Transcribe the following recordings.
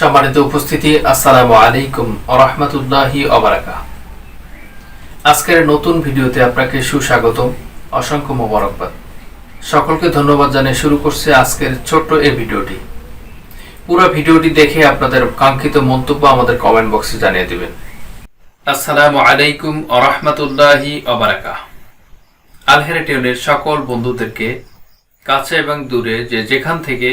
সম্মানিত উপস্থিতি, আসসালামু আলাইকুম আরহামতুল্লাহি অবারাকা আজকের নতুন ভিডিওতে আপনাকে সুস্বাগতম, অসংখ্য মোবারকবাদ। সকলকে ধন্যবাদ জানিয়ে শুরু করছে আজকের ছোট্ট এই ভিডিওটি। পুরো ভিডিওটি দেখে আপনাদের কাঙ্ক্ষিত মন্তব্য আমাদের কমেন্ট বক্সে জানিয়ে দিবেন। আসসালামু আলাইকুম আরহামতুল্লাহি অবারাকা আলহেরাটিউনের সকল বন্ধুদেরকে, কাছে এবং দূরে যে যেখান থেকে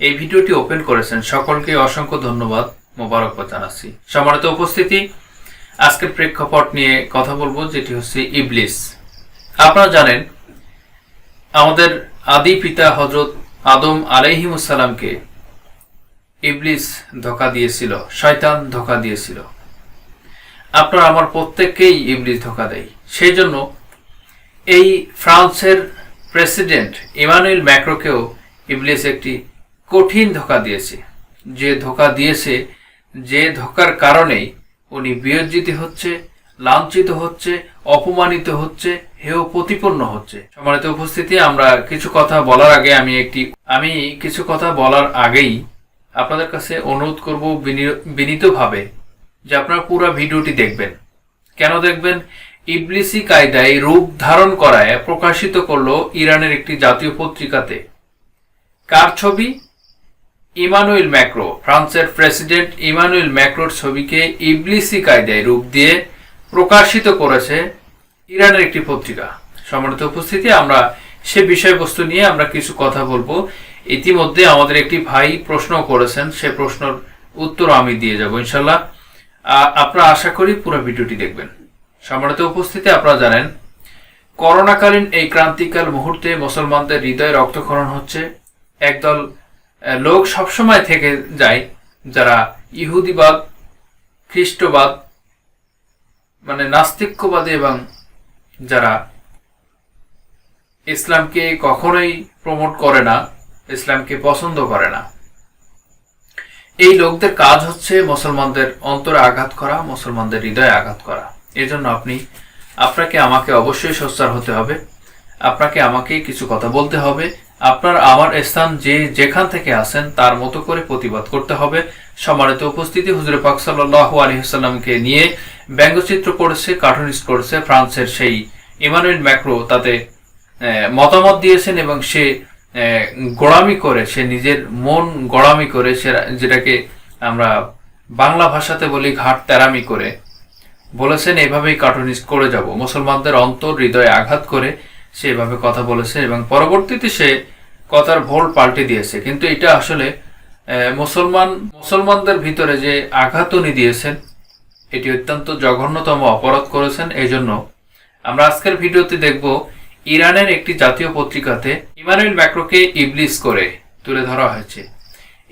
এই ভিডিওটি ওপেন করেছেন সকলকে অসংখ্য ধন্যবাদ, মোবারকবাদ জানাচ্ছি। সম্মানিত উপস্থিতি, আজকের প্রেক্ষাপট নিয়ে কথা বলব, যেটি হচ্ছে ইবলিস। আপনারা জানেন, আমাদের আদি পিতা হজরত আদম আলাইহিমুসালামকে ইবলিস ধোকা দিয়েছিল, শয়তান ধোকা দিয়েছিল। আপনার আমার প্রত্যেককেই ইবলিস ধোকা দেয়। সেই জন্য এই ফ্রান্সের প্রেসিডেন্ট ইমানুয়েল ম্যাক্রোকেও ইবলিস একটি কঠিন ধোকা দিয়েছে। যে ধোকা দিয়েছে, যে ধোকার কারণেই উনি বিয়োজিত হচ্ছে, লাঞ্ছিত হচ্ছে, অপমানিত হচ্ছে, হেয় প্রতিপন্ন হচ্ছে। সম্মানিত উপস্থিতি, আমরা কিছু কথা বলার আগে আমি একটি, আমি কিছু কথা বলার আগেই আপনাদের কাছে অনুরোধ করব বিনি- বিনীতভাবে যে আপনারা পুরো ভিডিওটি দেখবেন। কেন দেখবেন? ইবলিসি কায়দায় রূপ ধারণ করায় প্রকাশিত করল ইরানের একটি জাতীয় পত্রিকাতে। কার ছবি? Emmanuel Macron. ফ্রান্সের প্রেসিডেন্ট ইমানুয়েল ম্যাক্রোর ছবিকে ইবলিসি কায়দায় রূপ দিয়ে প্রকাশিত করেছে ইরানের একটি পত্রিকা। সম্মানিত উপস্থিতি, আমরা সে বিষয়বস্তু নিয়ে আমরা কিছু কথা বলব। ইতিমধ্যে আমাদের একটি ভাই প্রশ্ন করেছেন, সে প্রশ্নের উত্তর আমি দিয়ে যাব ইনশাল্লাহ আপনারা আশা করি পুরো ভিডিওটি দেখবেন। সম্মানিত উপস্থিতি, আপনারা জানেন, করোনাকালীন এই ক্রান্তিকাল মুহূর্তে মুসলমানদের হৃদয়ে রক্তক্ষরণ হচ্ছে। একদল লোক সবসময় থেকে যায় যারা ইহুদিবাদ, খ্রিস্টবাদ মানে নাস্তিক্যবাদী এবং যারা ইসলামকে কখনোই প্রমোট করে না, ইসলামকে পছন্দ করে না। এই লোকদের কাজ হচ্ছে মুসলমানদের অন্তরে আঘাত করা, মুসলমানদের হৃদয়ে আঘাত করা। এজন্য আপনি, আপনাকে আমাকে অবশ্যই সোচ্চার হতে হবে। আপনাকে আমাকে কিছু কথা বলতে হবে। আপনার আমার স্থান যে যেখান থেকে আসেন তার মতো করে প্রতিবাদ করতে হবে। সম্মানিত উপস্থিতি, হুজুর পাক সাল্লাহ আলহিহাল্লামকে নিয়ে ব্যঙ্গচিত্র করেছে কার্টুনিস্ট করেছে ফ্রান্সের সেই ইমানুয়েল ম্যাক্রো। তাতে মতামত দিয়েছেন এবং সে গোড়ামি করে, সে নিজের মন গোড়ামি করে, সে যেটাকে আমরা বাংলা ভাষাতে বলি ঘাট তেরামি করে, বলেছেন, এভাবেই কার্টুনিস্ট করে যাব। মুসলমানদের অন্তর হৃদয়ে আঘাত করে সে এভাবে কথা বলেছে এবং পরবর্তীতে সে কথার ভোল পাল্টে দিয়েছে। কিন্তু এটা আসলে মুসলমান, মুসলমানদের ভিতরে যে আঘাত উনি দিয়েছেন, এটি অত্যন্ত জঘন্যতম অপরাধ করেছেন। এই জন্য আমরা আজকের ভিডিওতে দেখব ইরানের একটি জাতীয় পত্রিকাতে ইমানুয়েল ম্যাক্রোকে ইবলিস করে তুলে ধরা হয়েছে।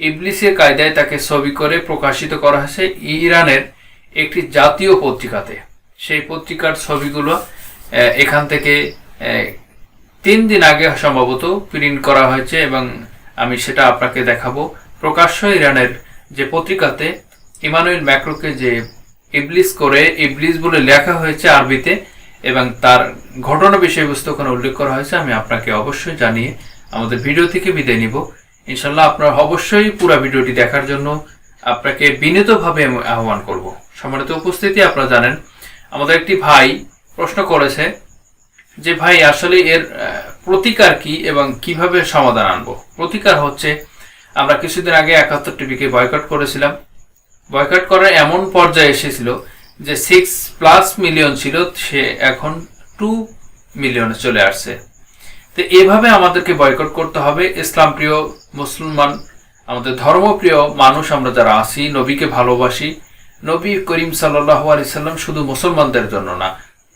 ইবলিসের কায়দায় তাকে ছবি করে প্রকাশিত করা হয়েছে ইরানের একটি জাতীয় পত্রিকাতে। সেই পত্রিকার ছবিগুলো এখান থেকে তিন দিন আগে সম্ভবত প্রিন্ট করা হয়েছে এবং আমি সেটা আপনাকে দেখাবো। প্রকাশ্য ইরানের যে পত্রিকাতে ইমানুয়েল ম্যাক্রোকে যে ইবলিস করে, ইবলিস বলে লেখা হয়েছে আরবিতে এবং তার ঘটনা বিষয়বস্তু ওখানে উল্লেখ করা হয়েছে, আমি আপনাকে অবশ্যই জানিয়ে আমাদের ভিডিও থেকে বিদায় নিব। ইনশাল্লাহ আপনার অবশ্যই পুরো ভিডিওটি দেখার জন্য আপনাকে বিনীতভাবে আহ্বান করব। সম্মানিত উপস্থিতি, আপনারা জানেন, আমাদের একটি ভাই প্রশ্ন করেছে যে ভাই, আসলে এর প্রতিকার কি এবং কীভাবে সমাধান আনব? প্রতিকার হচ্ছে, আমরা কিছুদিন আগে একাত্তর টিভিকে বয়কট করেছিলাম। বয়কট করার এমন পর্যায়ে এসেছিল যে সিক্স প্লাস মিলিয়ন ছিল, সে এখন টু মিলিয়নে চলে আসছে। তো এভাবে আমাদেরকে বয়কট করতে হবে। ইসলাম প্রিয় মুসলমান, আমাদের ধর্মপ্রিয় মানুষ আমরা যারা আছি, নবীকে ভালোবাসি। নবী করিম সাল্লাহ আলি সাল্লাম শুধু মুসলমানদের জন্য না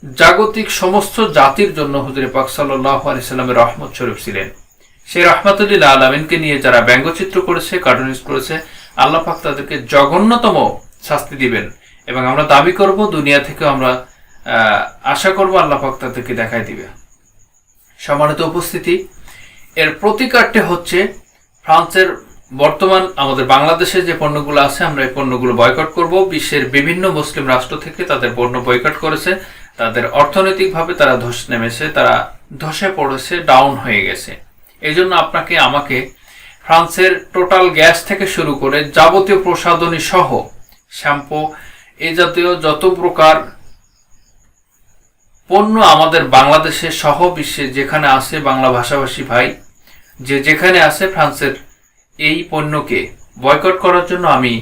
জাগতিক সমস্ত জাতির জন্য হুজুর পাক সাল্লাহ আলি সাল্লামের রহমত স্বরূপ ছিলেন। সেই রহমাতুল্লাহ আলমিনকে নিয়ে যারা ব্যঙ্গচিত্র করেছে কার্টুনিস্ট করেছে, আল্লাহ পাক তাদেরকে জঘন্যতম শাস্তি দিবেন। এবং আমরা দাবি করব, দুনিয়া থেকে আমরা আশা করব আল্লাহ পাক তাদেরকে দেখাই দিবে। সম্মানিত উপস্থিতি, এর প্রতিকারটি হচ্ছে ফ্রান্সের বর্তমান আমাদের বাংলাদেশে যে পণ্যগুলো আছে, আমরা এই পণ্যগুলো বয়কট করব। বিশ্বের বিভিন্ন মুসলিম রাষ্ট্র থেকে তাদের পণ্য বয়কট করেছে। তাদের অর্থনৈতিকভাবে তারা ধস নেমেছে, তারা ধসে পড়েছে ডাউন হয়ে গেছে। এই জন্য আপনাকে, আমাকে ফ্রান্সের টোটাল গ্যাস থেকে শুরু করে যাবতীয় প্রসাধনী সহ শ্যাম্পু, এ জাতীয় যত প্রকার পণ্য আমাদের বাংলাদেশে সহ বিশ্বে যেখানে আছে, বাংলা ভাষাভাষী ভাই, যে যেখানে আছে ফ্রান্সের এই পণ্যকে বয়কট করার জন্য আমি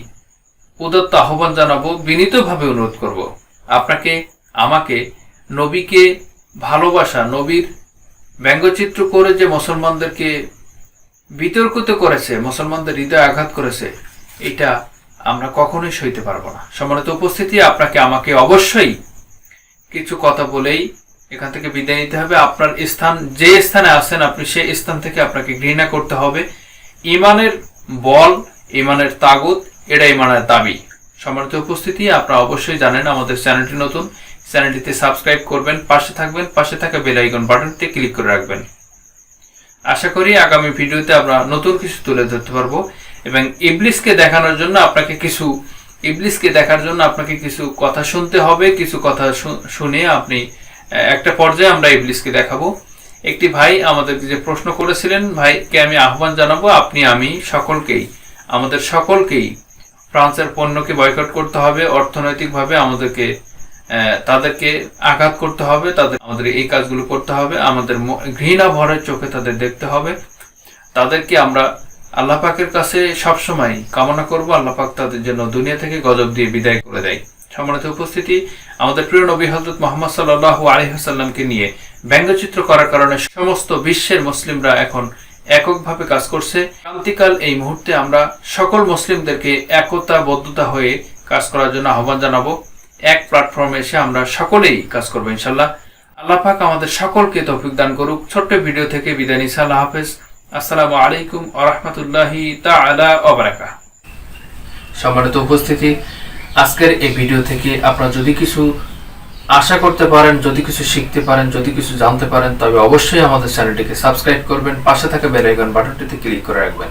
উদত্ত আহ্বান জানাব, বিনীতভাবে অনুরোধ করব। আপনাকে আমাকে নবীকে ভালোবাসা, নবীর ব্যঙ্গচিত্র করে যে মুসলমানদেরকে বিতর্কিত করেছে, মুসলমানদের হৃদয় আঘাত করেছে, এটা আমরা কখনোই সইতে পারব না। সম্মানিত উপস্থিতি, আপনাকে আমাকে অবশ্যই কিছু কথা বলেই এখান থেকে বিদায় নিতে হবে। আপনার স্থান, যে স্থানে আছেন আপনি, সেই স্থান থেকে আপনাকে ঘৃণা করতে হবে। ইমানের বল, ইমানের তাগুত এটা ইমানের দাবি। সম্মানিত উপস্থিতি, আপনারা অবশ্যই জানেন আমাদের চ্যানেলটি নতুন। চ্যানেলটিতে সাবস্ক্রাইব করবেন, পাশে থাকবেন, পাশে থাকা বেল আইকন বাটনটিতে ক্লিক করে রাখবেন। আশা করি আগামী ভিডিওতে আমরা নতুন কিছু তুলে ধরতে পারব এবং ইবলিসকে দেখানোর জন্য আপনাকে কিছু, ইবলিসকে দেখার জন্য আপনাকে কিছু কথা শুনতে হবে, কিছু কথা শুনে আপনি একটা পর্যায়ে আমরা ইবলিসকে দেখাবো। একটি ভাই আমাদেরকে যে প্রশ্ন করেছিলেন, ভাইকে আমি আহ্বান জানাব, আপনি, আমি সকলকেই, আমাদের সকলকেই ফ্রান্সের পণ্যকে বয়কট করতে হবে, অর্থনৈতিকভাবে আমাদেরকে তাদেরকে আঘাত করতে হবে, তাদের আমাদের এই কাজগুলো করতে হবে, আমাদের ঘৃণা ভরের চোখে তাদের দেখতে হবে। তাদেরকে আমরা আল্লাহ পাকের কাছে সবসময় কামনা করব, আল্লাহ পাক তাদের জন্য দুনিয়া থেকে গজব দিয়ে বিদায় করে দেয়। সম্মানিত উপস্থিতি, আমাদের প্রিয় নবী হজরত মোহাম্মদ সাল্লাহ আলহিহাসাল্লামকে নিয়ে ব্যঙ্গচিত্র করার কারণে সমস্ত বিশ্বের মুসলিমরা এখন এককভাবে কাজ করছে। ক্রান্তিকাল এই মুহূর্তে আমরা সকল মুসলিমদেরকে একতাবদ্ধতা হয়ে কাজ করার জন্য আহ্বান জানাব। এক প্ল্যাটফর্মে এসে আমরা সকলেই কাজ করব ইনশাল্লাহ আল্লাহ পাক আমাদের সকলকে তৌফিক দান করুক। ছোট্ট ভিডিও থেকে বিদায় নিচ্ছি, আল্লাহ হাফেজ। আসসালামু আলাইকুম আ রহমতুল্লাহি তাআলা ওয়া বারাকাতুহু সম্মানিত উপস্থিতি, আজকের এই ভিডিও থেকে আপনারা যদি কিছু আশা করতে পারেন, যদি কিছু শিখতে পারেন, যদি কিছু জানতে পারেন, তবে অবশ্যই আমাদের চ্যানেলটিকে সাবস্ক্রাইব করবেন। পাশে থাকা বেল আইকন বাটনটিতে ক্লিক করে রাখবেন।